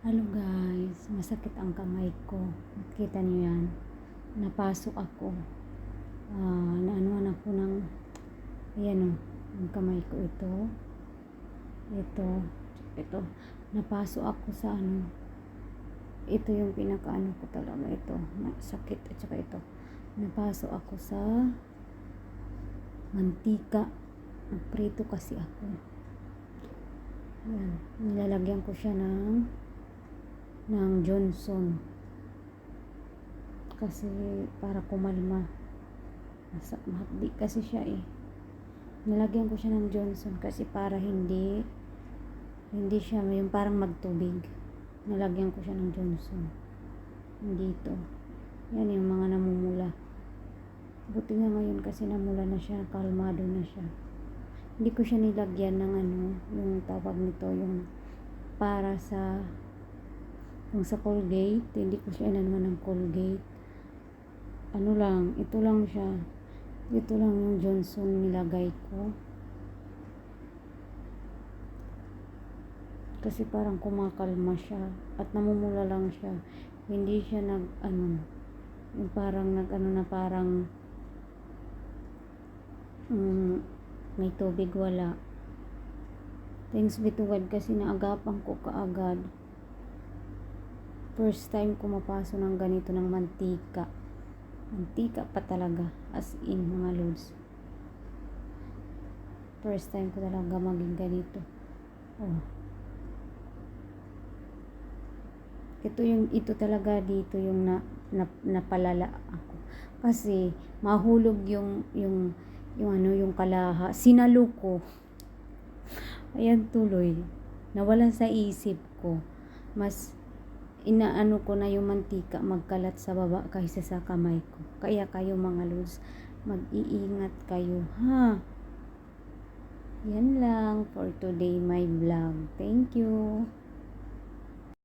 Hello guys, masakit ang kamay ko. Kita niyo yan. Napasok ako. Ah, naanuan ako ng ayan o, ang kamay ko ito. Ito, ito. Napasok ako sa ano. Ito yung pinakaano ko talaga ito. Sakit at saka ito. Napasok ako sa mantika. Nagprito kasi ako. Ayan. Nilalagyan ko siya ng ng Johnson. Kasi para kumalma. Mahapdi kasi siya eh. Nilagyan ko siya ng Johnson kasi para hindi hindi siya yung parang magtubig. Nilagyan ko siya ng Johnson. Dito. Yan yung mga namumula. Buti nga ngayon kasi namula na siya kalmado na siya. Hindi ko siya nilagyan ng ano yung tawag nito yung para sa kung sa Colgate, hindi ko siya inanuman ng Colgate. Ano lang, ito lang siya. Ito lang yung Johnson nilagay ko. Kasi parang kumakalma siya. At namumula lang siya. Hindi siya nag, ano, yung parang nag, ano na parang, um, may tubig wala. Thanks be to God kasi naagapan ko kaagad first time ko mapaso ng ganito ng mantika. Mantika pa talaga as in mga loads first time ko talaga maging ganito. Oh. Ito yung ito talaga dito yung na, na napalala ako. Kasi mahulog yung yung yung ano yung kalaha. Sinalo ko. Ayan tuloy. Nawala sa isip ko. Mas inaano ko na yung mantika magkalat sa baba kaysa sa kamay ko. Kaya kayo mga lods, mag-iingat kayo ha. Yan lang for today my vlog. Thank you.